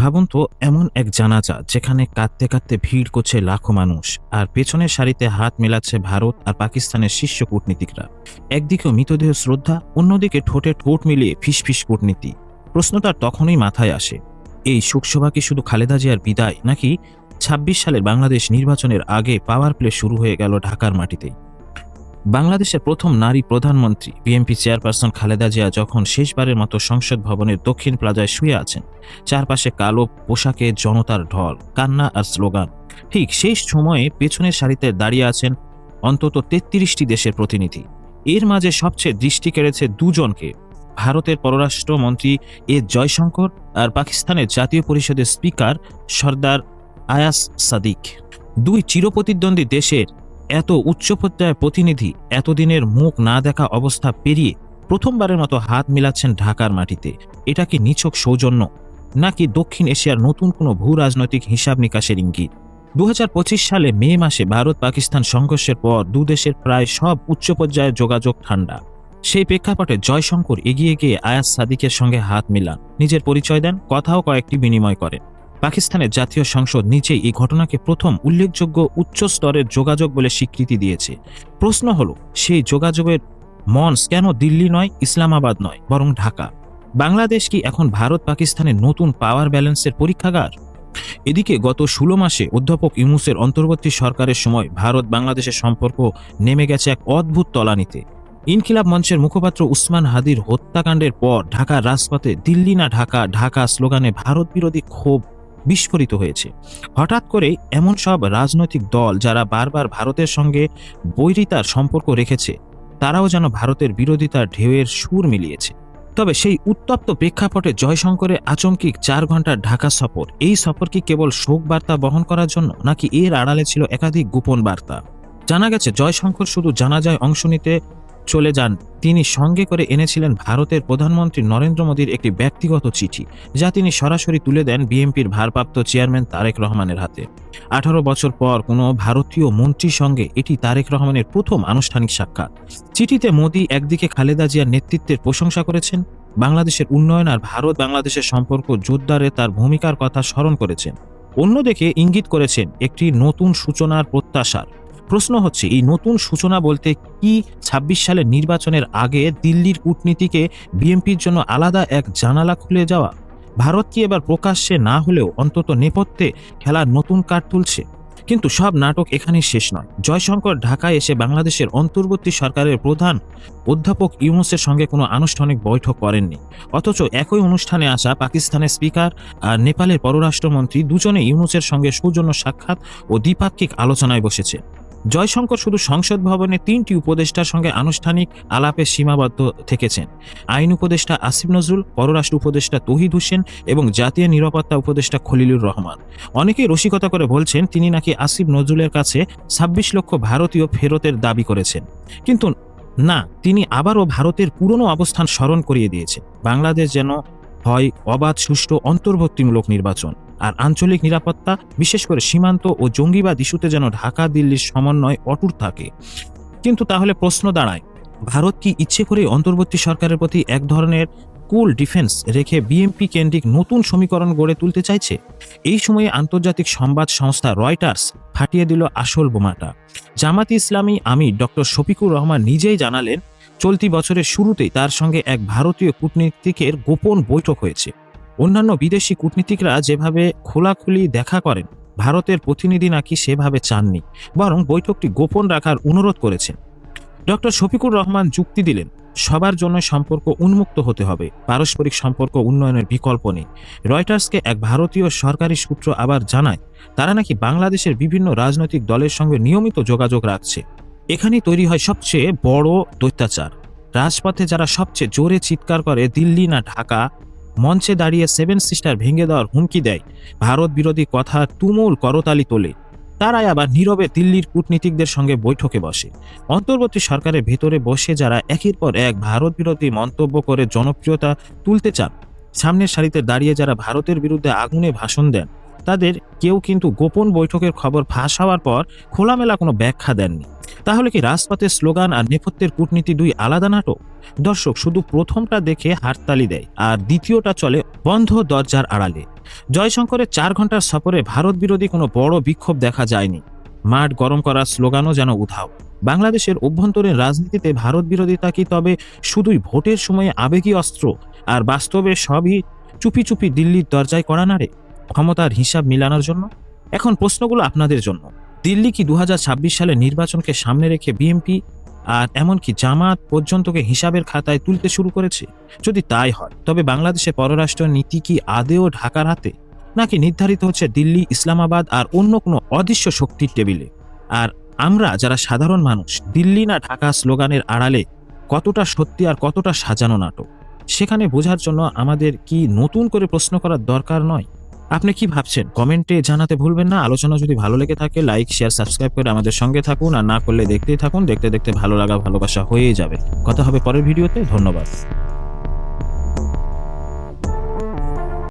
ভাবুন তো, এমন এক জানাজা যেখানে কাঁদতে কাঁদতে ভিড় করছে লাখো মানুষ, আর পেছনের সারিতে হাত মেলাচ্ছে ভারত আর পাকিস্তানের শীর্ষ কূটনীতিকরা। একদিকে মৃতদেহ শ্রদ্ধা, অন্যদিকে ঠোঁটে ঠোঁট মিলিয়ে ফিসফিস কূটনীতি। প্রশ্ন তার তখনই মাথায় আসে, এই শোকসভা কি শুধু খালেদা জিয়ার বিদায়, নাকি ছাব্বিশ সালের বাংলাদেশ নির্বাচনের আগে পাওয়ার প্লে শুরু হয়ে গেল ঢাকার মাটিতেই? বাংলাদেশের প্রথম নারী প্রধানমন্ত্রী বিএনপি চেয়ারপারসন খালেদা জিয়া যখন শেষবারের মতো সংসদ ভবনের দক্ষিণ প্লাজায় শুয়ে আছেন, চারপাশে কালো পোশাকে জনতার ঢল, কান্না আর স্লোগান। ঠিক সেই সময়ে পেছনের সারিতে দাঁড়িয়ে আছেন অন্তত তেত্রিশটি দেশের প্রতিনিধি। এর মাঝে সবচেয়ে দৃষ্টি কেড়েছে দুজনকে। ভারতের পররাষ্ট্রমন্ত্রী এ জয়শঙ্কর আর পাকিস্তানের জাতীয় পরিষদের স্পিকার সর্দার আয়াস সাদিক। দুই চিরপ্রতিদ্বন্দ্বী দেশের এত উচ্চ পর্যায়ের প্রতিনিধি এতদিনের মুখ না দেখা অবস্থা পেরিয়ে প্রথমবারের মতো হাত মিলাচ্ছেন ঢাকার মাটিতে। এটা কি নিছক সৌজন্য? নাকি দক্ষিণ এশিয়ার নতুন কোনো ভূ রাজনৈতিক হিসাব নিকাশের ইঙ্গিত? দু হাজার পঁচিশ সালে মে মাসে ভারত পাকিস্তান সংঘর্ষের পর দু দেশের প্রায় সব উচ্চ পর্যায়ের যোগাযোগ ঠান্ডা। সেই প্রেক্ষাপটে জয়শঙ্কর এগিয়ে গিয়ে আয়াস সাদিকের সঙ্গে হাত মিলান। নিজের পরিচয় দেন, কথাও কয়েকটি বিনিময় করেন। পাকিস্তানের জাতীয় সংসদ নিচেই এই ঘটনাকে প্রথম উল্লেখযোগ্য উচ্চ স্তরের যোগাযোগ বলে স্বীকৃতি দিয়েছে। প্রশ্ন হলো, সেই যোগাযোগের মঞ্চ কেন দিল্লি নয়, ইসলামাবাদ নয়, বরং ঢাকা? বাংলাদেশ কি এখন ভারত পাকিস্তানের নতুন পাওয়ার ব্যালেন্সের পরীক্ষাগার? এদিকে গত ষোলো মাসে অধ্যাপক ইউনুসের অন্তর্বর্তী সরকারের সময় ভারত বাংলাদেশের সম্পর্ক নেমে গেছে এক অদ্ভুত তলানিতে। ইনকিলাব মঞ্চের মুখপাত্র উসমান হাদির হত্যাকাণ্ডের পর ঢাকার রাজপথে দিল্লি না ঢাকা ঢাকা স্লোগানে ভারত বিরোধী ক্ষোভ বিস্ফোরিত হয়েছে। হঠাৎ করে এমন সব রাজনৈতিক দল যারা বারবার ভারতের সঙ্গে বৈরিতার সম্পর্ক রেখেছে, তারাও যেন ভারতের বিরোধিতার ঢেউয়ের সুর মিলিয়েছে। তবে সেই উত্তপ্ত প্রেক্ষাপটে জয়শঙ্করের আচমকিক চার ঘণ্টার ঢাকা সফর, এই সফর কি কেবল শোক বার্তা বহন করার জন্য, নাকি এর আড়ালে ছিল একাধিক গোপন বার্তা? জানা গেছে, জয়শঙ্কর শুধু জানাজায় অংশ নিতে চলে যান। তিনি সঙ্গে করে এনেছিলেন ভারতের প্রধানমন্ত্রী নরেন্দ্র মোদীর একটি ব্যক্তিগত চিঠি, যা তিনি সরাসরি তুলে দেন বিএনপির ভারপ্রাপ্ত চেয়ারম্যান তারেক রহমানের হাতে। আঠারো বছর পর কোনো ভারতীয় মন্ত্রীর সঙ্গে এটি তারেক রহমানের প্রথম আনুষ্ঠানিক সাক্ষাৎ। চিঠিতে মোদী একদিকে খালেদা জিয়ার নেতৃত্বের প্রশংসা করেছেন, বাংলাদেশের উন্নয়ন আর ভারত বাংলাদেশের সম্পর্ক জোরদারে তার ভূমিকার কথা স্মরণ করেছেন। অন্যদিকে ইঙ্গিত করেছেন একটি নতুন সূচনার প্রত্যাশার। প্রশ্ন হচ্ছে, এই নতুন সূচনা বলতে কি ২৬ সালের নির্বাচনের আগে দিল্লির কূটনীতিকে বিএনপির জন্য আলাদা এক জানালা খুলে যাওয়া? ভারত কি এবার প্রকাশ্যে না হলেও অন্তত নেপথ্যে খেলার নতুন কার্ড তুলছে? কিন্তু সব নাটক এখানেই শেষ নয়। জয়শঙ্কর ঢাকায় এসে বাংলাদেশের অন্তর্বর্তী সরকারের প্রধান অধ্যাপক ইউনুসের সঙ্গে কোনো আনুষ্ঠানিক বৈঠক করেননি। অথচ একই অনুষ্ঠানে আসা পাকিস্তানের স্পিকার আর নেপালের পররাষ্ট্রমন্ত্রী দুজনে ইউনুসের সঙ্গে সৌজন্য সাক্ষাৎ ও দ্বিপাক্ষিক আলোচনায় বসেছে। জয়শঙ্কর শুধু সংসদ ভবনে তিনটি উপদেষ্টার সঙ্গে আনুষ্ঠানিক আলাপে সীমাবদ্ধ থেকেছেন। আইন উপদেষ্টা আসিফ নজরুল, পররাষ্ট্র উপদেষ্টা তহিদ হোসেন এবং জাতীয় নিরাপত্তা উপদেষ্টা খলিলুর রহমান। অনেকেই রসিকতা করে বলছেন, তিনি নাকি আসিফ নজরুলের কাছে ছাব্বিশ লক্ষ ভারতীয় ফেরতের দাবি করেছেন। কিন্তু না, তিনি আবারও ভারতের পুরনো অবস্থান স্মরণ করিয়ে দিয়েছেন। বাংলাদেশ যেন হয় অবাধ, সুষ্ঠু অন্তর্ভুক্তিমূলক নির্বাচন। আর আঞ্চলিক নিরাপত্তা, বিশেষ করে সীমান্ত ও জঙ্গিবাদ ইস্যুতে যেন ঢাকা, দিল্লির সমন্বয় অটুট থাকে। কিন্তু তাহলে প্রশ্ন দাঁড়ায়, ভারত কি ইচ্ছে করে অন্তর্বর্তী সরকারের প্রতি এক ধরনের কুল ডিফেন্স রেখে বিএমপি কেন্দ্রিক নতুন সমীকরণ গড়ে তুলতে চাইছে? এই সময়ে আন্তর্জাতিক সংবাদ সংস্থা রয়টার্স ফাটিয়ে দিল আসল বোমাটা। জামাত ইসলামী আমি ডক্টর শফিকুর রহমান নিজেই জানালেন, চলতি বছরের শুরুতেই তার সঙ্গে এক ভারতীয় কূটনীতিকের গোপন বৈঠক হয়েছে। অন্যান্য বিদেশি কূটনীতিকরা যেভাবে খোলাখুলি দেখা করেন, ভারতের প্রতিনিধি নাকি সেভাবে চাননি, বরং বৈঠকটি গোপন রাখার অনুরোধ করেছেন। ডক্টর শফিকুর রহমান যুক্তি দিলেন, সবার জন্য সম্পর্ক উন্মুক্ত হতে হবে, পারস্পরিক সম্পর্ক উন্নয়নের বিকল্প নেই। রয়টার্সকে এক ভারতীয় সরকারি সূত্র আবার জানায়, তারা নাকি বাংলাদেশের বিভিন্ন রাজনৈতিক দলের সঙ্গে নিয়মিত যোগাযোগ রাখছে। এখানেই তৈরি হয় সবচেয়ে বড় দৈত্যাচার। রাজপথে যারা সবচেয়ে জোরে চিৎকার করে দিল্লি না ঢাকা মঞ্চে দাঁড়িয়ে সেভেন সিস্টার ভেঙে দেওয়ার হুমকি দেয়। ভারত বিরোধী কথা তুমুল করতালি তোলে। তারাই আবার নীরবে দিল্লির কূটনীতিকদের সঙ্গে বৈঠকে বসে। অন্তর্বর্তী সরকারের ভেতরে বসে যারা একের পর এক ভারত বিরোধী মন্তব্য করে জনপ্রিয়তা তুলতে চান, সামনের সারিতে দাঁড়িয়ে যারা ভারতের বিরুদ্ধে আগুনে ভাষণ দেন, তাদের কেউ কিন্তু গোপন বৈঠকের খবর ফাঁস হওয়ার পর খোলামেলা কোনো ব্যাখ্যা দেননি। তাহলে কি রাজপথের স্লোগান আর নেপথ্যের কূটনীতি দুই আলাদা নাটক? দর্শক, শুধু প্রথমটা দেখে হাততালি দেয়, আর দ্বিতীয়টা চলে বন্ধ দরজার আড়ালে। জয়শঙ্করের চার ঘণ্টার সফরে ভারত বিরোধী কোনো বড় বিক্ষোভ দেখা যায়নি। মাঠ গরম করার স্লোগানও যেন উধাও। বাংলাদেশের অভ্যন্তরীণ রাজনীতিতে ভারত বিরোধিতা কি তবে শুধুই ভোটের সময়ে আবেগী অস্ত্র, আর বাস্তবে সবই চুপি চুপি দিল্লির দরজায় করা নাড়ে? ক্ষমতার হিসাব মিলানোর জন্য? এখন প্রশ্নগুলো আপনাদের জন্য। দিল্লি কি দু হাজার ছাব্বিশ সালে নির্বাচনকে সামনে রেখে বিএমপি আর এমনকি জামাত পর্যন্তকে হিসাবের খাতায় তুলতে শুরু করেছে? যদি তাই হয়, তবে বাংলাদেশের পররাষ্ট্র নীতি কি আদেও ঢাকার হাতে? নাকি নির্ধারিত হচ্ছে দিল্লি, ইসলামাবাদ আর অন্য কোনো অদৃশ্য শক্তির টেবিলে? আর আমরা যারা সাধারণ মানুষ, দিল্লি না ঢাকা স্লোগানের আড়ালে কতটা সত্যি আর কতটা সাজানো নাটক? সেখানে বোঝার জন্য আমাদের কি নতুন করে প্রশ্ন করার দরকার নয়? আপনি কি ভাবছেন? কমেন্টে জানাতে ভুলবেন না। আলোচনা যদি ভালো লেগে থাকে লাইক শেয়ার সাবস্ক্রাইব করে আমাদের সঙ্গে থাকুন। আর না করলে দেখতেই থাকুন। দেখতে দেখতে ভালো লাগা, ভালোবাসা হয়েই যাবে। কথা হবে পরের ভিডিওতে। ধন্যবাদ।